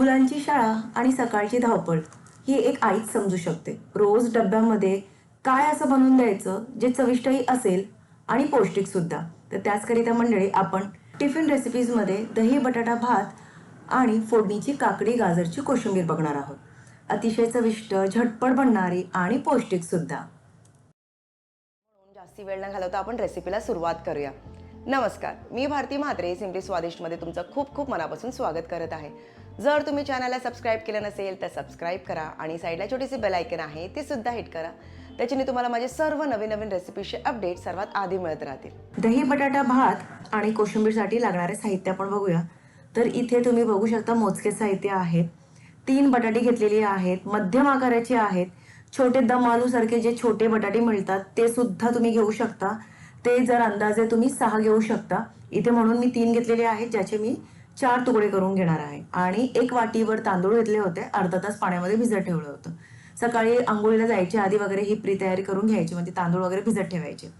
मुलांची शाळा आणि सकाळची धावपळ ही एक आईच समजू शकते. रोज डब्यामध्ये काय असं बनवून द्यायचं जे चविष्टही असेल आणि पौष्टिक सुद्धा. तर त्याचकरिता मंडळी आपण टिफिन रेसिपीजमध्ये दही बटाटा भात आणि फोडणीची काकडी गाजरची कोशिंबीर बघणार आहोत. अतिशय चविष्ट झटपट बनणारी आणि पौष्टिक सुद्धा. जास्ती वेळ न घालवता आपण रेसिपीला सुरुवात करूया. नमस्कार मी भारती म्हात्रे सिम्पली स्वादिष्टमध्ये तुमचं खूप खूप मनापासून स्वागत करत आहे. जर तुम्ही चॅनलला सबस्क्राईब केलं नसेल तर सबस्क्राईब करा आणि साईडला छोटीशी बेलायकन आहे ती सुद्धा हिट करा. त्याच्याने तुम्हाला माझे सर्व नवीन नवीन रेसिपीचे अपडेट सर्वात आधी मिळत राहतील. दही बटाटा भात आणि कोशिंबीरसाठी लागणारे साहित्य आपण बघूया. तर इथे तुम्ही बघू शकता मोजके साहित्य आहेत. तीन बटाटे घेतलेली आहेत मध्यम आकाराचे आहेत. छोटे दम आलूसारखे जे छोटे बटाटे मिळतात ते सुद्धा तुम्ही घेऊ शकता. ते जर अंदाजे तुम्ही सहा घेऊ शकता. इथे म्हणून मी तीन घेतलेले आहेत ज्याचे मी चार तुकडे करून घेणार आहे. आणि एक वाटीवर तांदूळ घेतले होते. अर्धा तास पाण्यामध्ये भिजत ठेवलं होतं. सकाळी आंघोळीला जायच्या आधी वगैरे ही प्री तयारी करून घ्यायची. म्हणजे तांदूळ वगैरे भिजत ठेवायचे.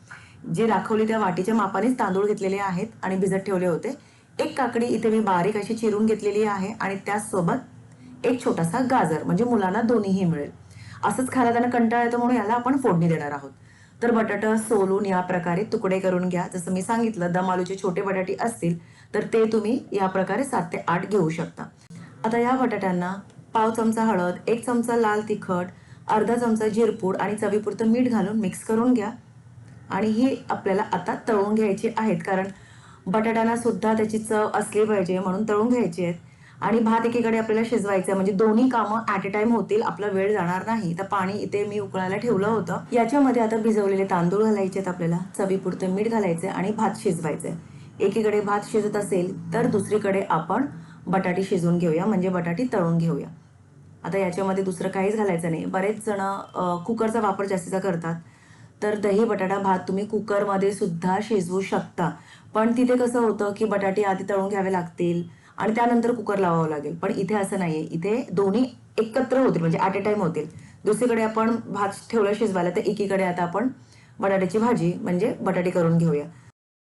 जे राखवली त्या वाटीच्या मापानेच तांदूळ घेतलेले आहेत आणि भिजत ठेवले होते. एक काकडी इथे मी बारीक अशी चिरून घेतलेली आहे आणि त्याचसोबत एक छोटासा गाजर म्हणजे मुलांना दोन्हीही मिळेल. असंच खायला त्यांना कंटाळा येतो म्हणून याला आपण फोडणी देणार आहोत. तर बटाटा सोलून या प्रकारे तुकडे करून घ्या. जसं मी सांगितलं दम आलूचे छोटे बटाटे असतील तर ते तुम्ही या प्रकारे सात ते आठ घेऊ शकता. आता या बटाट्यांना पाव चमचा हळद एक चमचा लाल तिखट अर्धा चमचा जिरपूड आणि चवीपुरतं मीठ घालून मिक्स करून घ्या. आणि ही आपल्याला आता तळून घ्यायची आहेत कारण बटाट्यांना सुद्धा त्याची चव असली पाहिजे म्हणून तळून घ्यायची आहेत. आणि भात एकीकडे आपल्याला शिजवायचं आहे म्हणजे दोन्ही कामं ॲट अ टाइम होतील आपला वेळ जाणार नाही. तर पाणी इथे मी उकळायला ठेवलं होतं. याच्यामध्ये आता भिजवलेले तांदूळ घालायचे आहेत आपल्याला चवीपुरतं मीठ घालायचं आणि भात शिजवायचं एकीकडे भात शिजत असेल तर दुसरीकडे आपण बटाटे शिजवून घेऊया म्हणजे बटाटी तळून घेऊया. आता याच्यामध्ये दुसरं काहीच घालायचं नाही. बरेच जण कुकरचा वापर जास्तीचा करतात. तर दही बटाटा भात तुम्ही कुकरमध्ये सुद्धा शिजवू शकता. पण तिथे कसं होतं की बटाटे आधी तळून घ्यावे लागतील आणि त्यानंतर कुकर लावावं लागेल. पण इथे असं नाही आहे इथे दोन्ही एकत्र होतील म्हणजे ॲट अ टाइम होतील. दुसरीकडे आपण भात ठेवलं शिजवायला तर एकीकडे आता आपण बटाट्याची भाजी म्हणजे बटाटे करून घेऊया.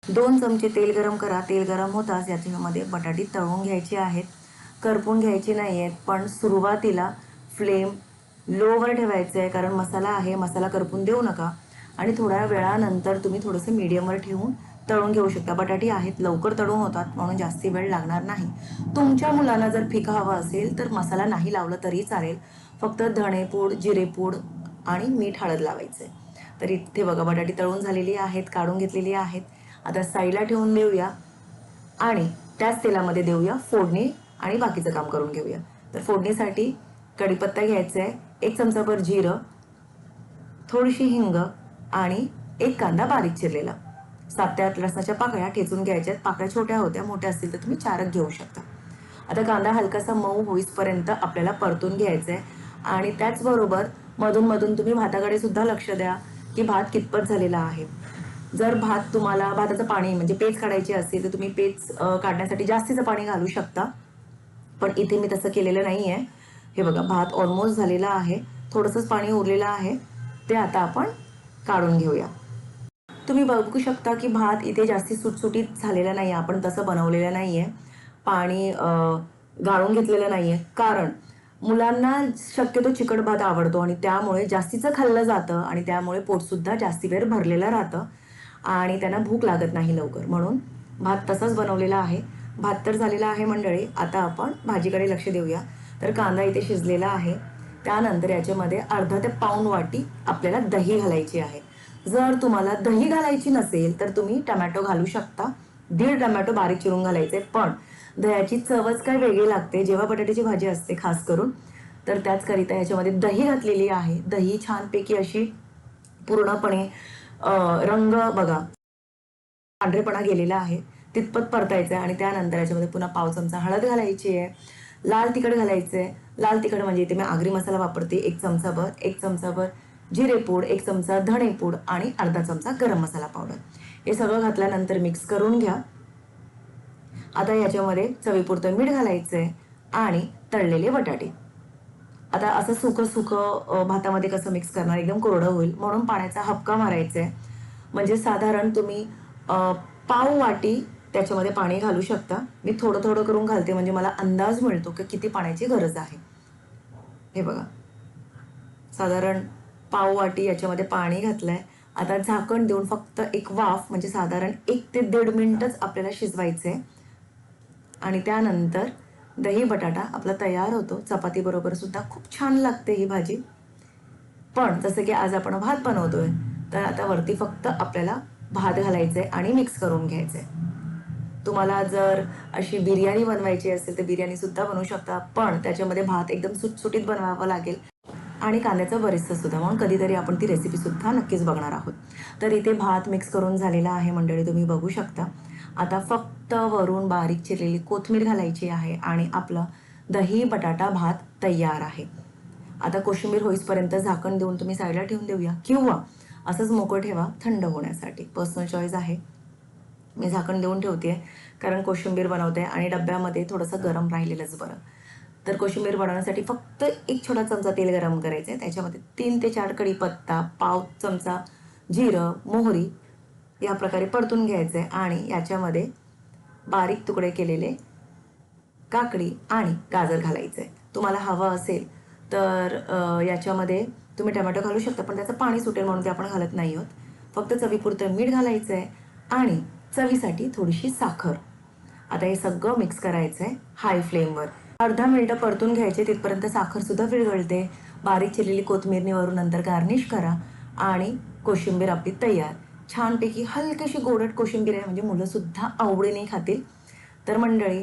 दोन चमचे तेल गरम करा. तेल गरम होताच याच्यामध्ये बटाटी तळून घ्यायची आहेत. करपून घ्यायची नाही आहेत पण सुरुवातीला फ्लेम लोवर ठेवायचं आहे कारण मसाला आहे मसाला करपून देऊ नका. आणि थोड्या वेळानंतर तुम्ही थोडंसं मीडियमवर ठेवून तळून घेऊ शकता. बटाटी आहेत लवकर तळून होतात म्हणून जास्ती वेळ लागणार नाही. तुमच्या मुलांना जर फिका हवा असेल तर मसाला नाही लावलं तरी चालेल. फक्त धणेपूड जिरेपूड आणि मीठ हळद लावायचं आहे तर इथे बघा बटाटी तळून झालेली आहेत काढून घेतलेली आहेत. आता साईडला ठेवून देऊया आणि त्याच तेलामध्ये देऊया फोडणी आणि बाकीचं काम करून घेऊया. तर फोडणीसाठी कढीपत्ता घ्यायचा आहे एक चमचाभर जिरं थोडीशी हिंग आणि एक कांदा बारीक चिरलेला. सात ते आठ लसणाच्या पाकळ्या ठेचून घ्यायच्या पाकळ्या छोट्या होत्या मोठ्या असतील तर तुम्ही चारक घेऊ शकता. आता कांदा हलकासा मऊ होईसपर्यंत आपल्याला परतून घ्यायचा आहे आणि त्याचबरोबर मधून मधून तुम्ही भाताकडे सुद्धा लक्ष द्या की भात कितपत झालेला आहे. जर भात तुम्हाला भाताचं पाणी म्हणजे पेच काढायची असेल तर तुम्ही पेच काढण्यासाठी जास्तीचं पाणी घालू शकता. पण इथे मी तसं केलेलं नाही आहे हे बघा भात ऑलमोस्ट झालेला आहे. थोडंसंच पाणी उरलेलं आहे. ते आता आपण काढून घेऊया. तुम्ही बघू शकता की भात इथे जास्ती सुटसुटीत झालेला नाही आहे आपण तसं बनवलेलं नाही आहे पाणी गाळून घेतलेलं नाही आहे कारण मुलांना शक्यतो चिकट भात आवडतो आणि त्यामुळे जास्तीचं खाल्लं जातं आणि त्यामुळे पोटसुद्धा जास्ती वेळ भरलेलं राहतं. आणि त्यांना भूक लागत नाही लवकर. म्हणून भात तसाच बनवलेला आहे. भात तर झालेला आहे मंडळी. आता आपण भाजीकडे लक्ष देऊया. तर कांदा इथे शिजलेला आहे. त्यानंतर याच्यामध्ये अर्धा ते पाऊण वाटी आपल्याला दही घालायची आहे. जर तुम्हाला दही घालायची नसेल तर तुम्ही टमॅटो घालू शकता. दीड टमॅटो बारीक चिरून घालायचे. पण दह्याची चवच काय वेगळी लागते. जेव्हा बटाट्याची भाजी असते खास करून तर त्याचकरिता याच्यामध्ये दही घातलेली आहे. दही छानपैकी अशी पूर्णपणे रंग बघा. पांढरेपणा गेलेला आहे. तितपत परतायचं आहे आणि त्यानंतर याच्यामध्ये पुन्हा पाव चमचा हळद घालायची आहे. लाल तिखट घालायचं आहे लाल तिखट म्हणजे इथे मी आगरी मसाला वापरते. एक चमचाभर एक चमचाभर जिरेपूड एक चमचा धणेपूड आणि अर्धा चमचा गरम मसाला पावडर हे सगळं घातल्यानंतर मिक्स करून घ्या. आता याच्यामध्ये चवीपुरतं मीठ घालायचं आहे आणि तळलेले बटाटे. आता असं सुकं सुकं भातामध्ये कसं मिक्स करणार? एकदम कोरडं होईल. म्हणून पाण्याचा हपका मारायचा. आहे म्हणजे साधारण तुम्ही पाव वाटी त्याच्यामध्ये पाणी घालू शकता. मी थोडं थोडं करून घालते. म्हणजे मला अंदाज मिळतो की किती पाण्याची गरज आहे. हे बघा. साधारण पाव वाटी याच्यामध्ये पाणी घातलंय. आता झाकण देऊन फक्त एक वाफ म्हणजे साधारण एक ते दीड मिनिटच आपल्याला शिजवायचं आहे आणि त्यानंतर दही बटाटा आपला तयार होतो. चपातीबरोबर सुद्धा खूप छान लागते ही भाजी. पण जसं की आज आपण भात बनवतोय तर आता वरती फक्त आपल्याला भात घालायचं आहे आणि मिक्स करून घ्यायचं आहे तुम्हाला जर अशी बिर्याणी बनवायची असेल तर बिर्याणी सुद्धा बनवू शकता. पण त्याच्यामध्ये भात एकदम सुटसुटीत बनवावं लागेल. आणि कांद्याचं बरेचसं सुद्धा. म्हणून कधीतरी आपण ती रेसिपी सुद्धा नक्कीच बघणार आहोत. तर इथे भात मिक्स करून झालेला आहे मंडळी तुम्ही बघू शकता. आता फक्त वरून बारीक चिरलेली कोथिंबीर घालायची आहे आणि आपलं दही बटाटा भात तयार आहे. आता कोशिंबीर होईसपर्यंत झाकण देऊन तुम्ही साईडला ठेवून देऊया. किंवा असंच मोकळं ठेवा थंड होण्यासाठी. पर्सनल चॉईस आहे. मी झाकण देऊन ठेवते कारण कोशिंबीर बनवते आणि डब्यामध्ये थोडंसं गरम राहिलेलंच बरं. तर कोशिंबीर बनवण्यासाठी फक्त एक छोटा चमचा तेल गरम करायचं आहे त्याच्यामध्ये तीन ते चार कढीपत्ता पाव चमचा जिरं मोहरी या प्रकारे परतून घ्यायचं आहे आणि याच्यामध्ये बारीक तुकडे केलेले काकडी आणि गाजर घालायचं. आहे तुम्हाला हवं असेल तर याच्यामध्ये तुम्ही टमॅटो घालू शकता पण त्याचं पाणी सुटेल म्हणून ते आपण घालत नाही आहोत. फक्त चवीपुरतं मीठ घालायचं आहे आणि चवीसाठी थोडीशी साखर. आता हे सगळं मिक्स करायचं आहे हाय फ्लेमवर अर्धा मिनटं परतून घ्यायचे तिथपर्यंत साखरसुद्धा विरघळते. बारीक चिरलेली कोथिंबीरने नंतर गार्निश करा आणि कोशिंबीर आपली तयार. छानपैकी हलकीशी गोडट कोशिंबीर आहे म्हणजे मुलंसुद्धा आवडीने खातील. तर मंडळी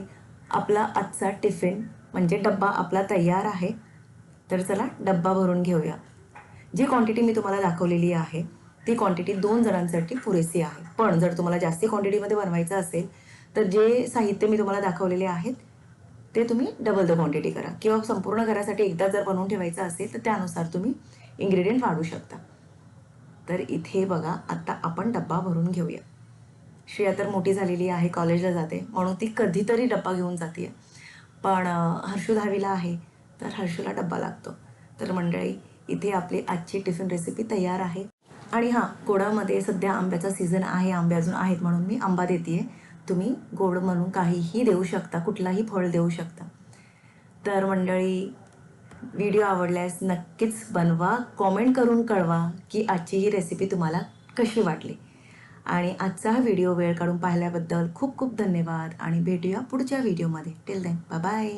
आपला आजचा टिफिन म्हणजे डब्बा आपला तयार आहे. तर चला डब्बा भरून घेऊया. जी क्वांटिटी मी तुम्हाला दाखवलेली आहे ती क्वांटिटी दोन जणांसाठी पुरेसी आहे. पण जर तुम्हाला जास्ती क्वांटिटीमध्ये बनवायचं असेल तर जे साहित्य मी तुम्हाला दाखवलेले आहेत ते तुम्ही डबल द क्वांटिटी करा. किंवा संपूर्ण घरासाठी एकदा जर बनवून ठेवायचं असेल तर त्यानुसार तुम्ही इन्ग्रेडियंट वाढू शकता. तर इथे बघा आत्ता आपण डब्बा भरून घेऊया. श्रेया तर मोठी झालेली आहे कॉलेजला जाते. म्हणून ती कधीतरी डब्बा घेऊन जाते पण हर्षू दहावीला आहे तर हर्षूला डब्बा लागतो. तर मंडळी इथे आपली आजची टिफिन रेसिपी तयार आहे. आणि हां गोडामध्ये सध्या आंब्याचा सीझन आहे आंबे अजून आहेत म्हणून मी आंबा देते तुम्ही गोड म्हणून काहीही देऊ शकता कुठलाही फळ देऊ शकता. तर मंडळी व्हिडिओ आवडल्यास नक्कीच बनवा. कॉमेंट करून कळवा की आजची ही रेसिपी तुम्हाला कशी वाटली. आणि आजचा हा व्हिडिओ वेळ काढून पाहिल्याबद्दल खूप खूप धन्यवाद. आणि भेटूया पुढच्या व्हिडिओमध्ये टिल देन बाय